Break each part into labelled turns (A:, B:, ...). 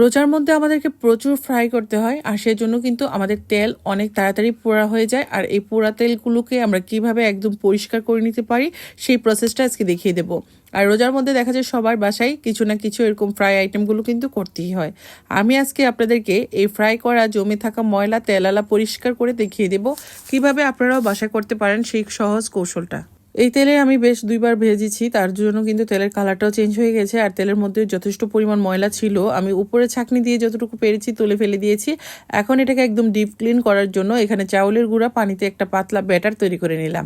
A: রোজার মধ্যে আমাদেরকে প্রচুর ফ্রাই করতে হয়, আর সেজন্য কিন্তু আমাদের তেল অনেক তাড়াতাড়ি পোড়া হয়ে যায়, আর এই পোড়া তেলগুলোকে আমরা কীভাবে একদম পরিষ্কার করে নিতে পারি সেই প্রসেসটা আজকে দেখিয়ে দেবো। আর রোজার মধ্যে দেখা যায় সবার বাসায় কিছু না কিছু এরকম ফ্রাই আইটেমগুলো কিন্তু করতেই হয়। আমি আজকে আপনাদেরকে এই ফ্রাই করা, জমে থাকা ময়লা তেলালা পরিষ্কার করে দেখিয়ে দেব, কীভাবে আপনারাও বাসা করতে পারেন সেই সহজ কৌশলটা। এই তেলে আমি বেশ দুইবার ভেজেছি, তার জন্য কিন্তু তেলের কালারটাও চেঞ্জ হয়ে গেছে আর তেলের মধ্যে যথেষ্ট পরিমাণ ময়লা ছিল। আমি উপরে ছাকনি দিয়ে যতটুকু পেরেছি তুলে ফেলে দিয়েছি। এখন এটাকে একদম ডিপ ক্লিন করার জন্য এখানে চাউলের গুঁড়া, পানিতে একটা পাতলা ব্যাটার তৈরি করে নিলাম।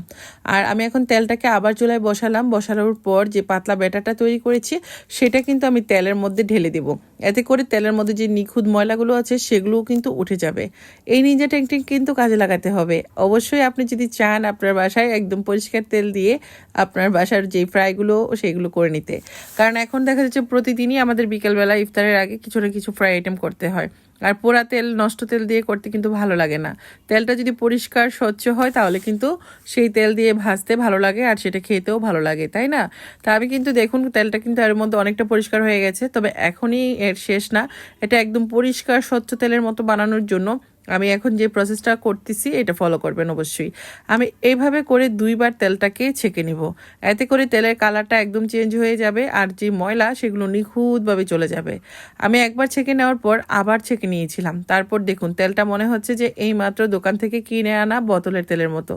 A: আর আমি এখন তেলটাকে আবার চুলায় বসালাম। বসানোর পর যে পাতলা ব্যাটারটা তৈরি করেছি, সেটা কিন্তু আমি তেলের মধ্যে ঢেলে দেব। এতে করে তেলের মধ্যে যে নিখুঁত ময়লাগুলো আছে, সেগুলোও কিন্তু উঠে যাবে। এই নিজা টেকনিক কিন্তু কাজে লাগাতে হবে। অবশ্যই আপনি যদি চান আপনার বাসায় একদম পরিষ্কার তেল দিয়ে আপনার বাসার যে ফ্রাইগুলো, সেগুলো করে নিতে। কারণ এখন দেখা যাচ্ছে প্রতিদিনই আমাদের বিকেলবেলা ইফতারের আগে কিছু না কিছু ফ্রাই আইটেম করতে হয়। আর পোড়া তেল, নষ্ট তেল দিয়ে করতে কিন্তু ভালো লাগে না। তেলটা যদি পরিষ্কার, স্বচ্ছ হয়, তাহলে কিন্তু সেই তেল দিয়ে ভাজতে ভালো লাগে আর সেটা খেতেও ভালো লাগে, তাই না? তা আমি কিন্তু দেখুন, তেলটা কিন্তু এর মধ্যে অনেকটা পরিষ্কার হয়ে গেছে। তবে এখনই এর শেষ না। এটা একদম পরিষ্কার, স্বচ্ছ তেলের মতো বানানোর জন্য আমি এখন যে প্রসেসটা করতেছি, এটা ফলো করবেন অবশ্যই। আমি এইভাবে করে দুইবার তেলটাকে ছেঁকে নিব। এতে করে তেলের কালারটা একদম চেঞ্জ হয়ে যাবে আর যে ময়লা, সেগুলো নিখুঁতভাবে চলে যাবে। আমি একবার ছেঁকে নেওয়ার পর আবার ছেঁকে নিয়েছিলাম। তারপর দেখুন, তেলটা মনে হচ্ছে যে এই মাত্র দোকান থেকে কিনে আনা বোতলের তেলের মতো।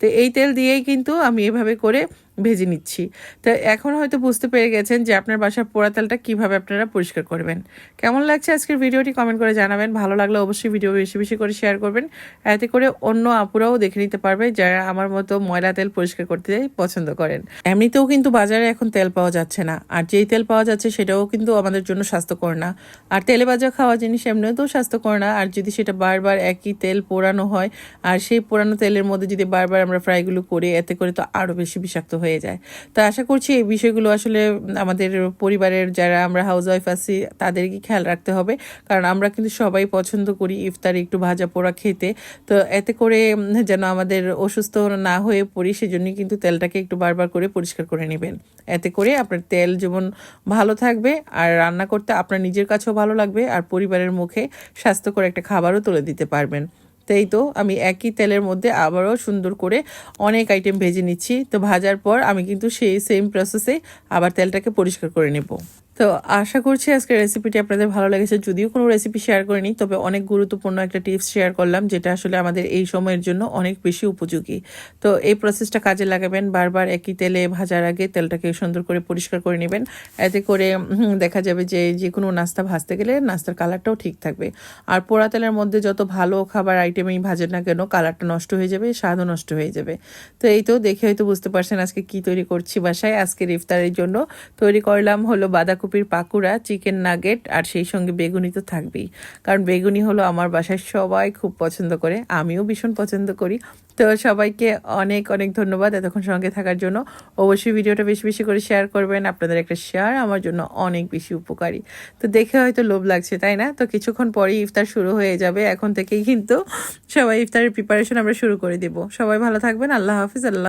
A: তো এই তেল দিয়েই কিন্তু আমি এভাবে করে ভেজে নিচ্ছি। তো এখন হয়তো বুঝতে পেরে গেছেন যে আপনার বাসার পোড়াতালটা কীভাবে আপনারা পরিষ্কার করবেন। কেমন লাগছে আজকের ভিডিওটি কমেন্ট করে জানাবেন। ভালো লাগলে অবশ্যই ভিডিও বেশি বেশি করে শেয়ার করবেন। এতে করে অন্য আপুরাও দেখে নিতে পারবে যারা আমার মতো ময়লা তেল পরিষ্কার করতে পছন্দ করেন। এমনিতেও কিন্তু বাজারে এখন তেল পাওয়া যাচ্ছে না। আর যেই তেল পাওয়া যাচ্ছে সেটাও কিন্তু আমাদের জন্য স্বাস্থ্যকর না। আর তেলে ভাজা খাওয়া জিনিস এমনিতেও স্বাস্থ্যকর না। আর যদি সেটা বারবার একই তেল পোড়ানো হয়, আর সেই পোড়ানো তেলের মধ্যে যদি বারবার আমরা ফ্রাইগুলো করি, এতে করে তো আরও বেশি বিষাক্ত হয়ে যায়। তো আশা করছি এই বিষয়গুলো আসলে আমাদের পরিবারের যারা আমরা হাউস ওয়াইফ আছি, তাদেরকে খেয়াল রাখতে হবে। কারণ আমরা কিন্তু সবাই পছন্দ করি ইফতার একটু ভাজা পোড়া খেতে। তো এতে করে যেন আমাদের অসুস্থ না হয়ে পড়ি, সেজন্যই কিন্তু তেলটাকে একটু বারবার করে পরিষ্কার করে নেবেন। এতে করে আপনার তেল যেমন ভালো থাকবে আর রান্না করতে আপনার নিজের কাছেও ভালো লাগবে আর পরিবারের মুখে স্বাস্থ্যকর একটা খাবারও তুলে দিতে পারবেন। তাই তো আমি একই তেলের মধ্যে আবারও সুন্দর করে অনেক আইটেম ভেজে নিচ্ছি। তো ভাজার পর আমি কিন্তু সেই সেম প্রসেসে আবার তেলটাকে পরিষ্কার করে নেব। তো আশা করছি আজকের রেসিপিটি আপনাদের ভালো লেগেছে। যদিও কোনো রেসিপি শেয়ার করিনি, তবে অনেক গুরুত্বপূর্ণ একটা টিপস শেয়ার করলাম, যেটা আসলে আমাদের এই সময়ের জন্য অনেক বেশি উপযোগী। তো এই প্রসেসটা কাজে লাগাবেন, বারবার একই তেলে ভাজার আগে তেলটাকে সুন্দর করে পরিষ্কার করে নেবেন। এতে করে দেখা যাবে যে যে কোনো নাস্তা ভাজতে গেলে নাস্তার কালারটাও ঠিক থাকবে। আর পোড়া তেলের মধ্যে যত ভালো খাবার আইটেমই ভাজেন না কেন কালারটা নষ্ট হয়ে যাবে, স্বাদও নষ্ট হয়ে যাবে। তো এই তো দেখে হয়তো বুঝতে পারছেন আজকে কি তৈরি করছি বাসায়। আজকের ইফতারের জন্য তৈরি করলাম হলো বাঁধাকপির পাকুড়া, চিকেন নাগেট আর সেই সঙ্গে বেগুনি তো থাকবেই। কারণ বেগুনি হলো আমার বাসায় সবাই খুব পছন্দ করে, আমিও ভীষণ পছন্দ করি। তো সবাইকে অনেক অনেক ধন্যবাদ এতক্ষণ সঙ্গে থাকার জন্য। অবশ্যই ভিডিওটা বেশি বেশি করে শেয়ার করবেন, আপনাদের একটা শেয়ার আমার জন্য অনেক বেশি উপকারী। তো দেখে হয়তো লোভ লাগছে, তাই না? তো কিছুক্ষণ পরেই ইফতার শুরু হয়ে যাবে, এখন থেকেই কিন্তু সবাই ইফতারের প্রিপারেশন আমরা শুরু করে দিব। সবাই ভালো থাকবেন, আল্লাহ হাফিজ, আল্লাহ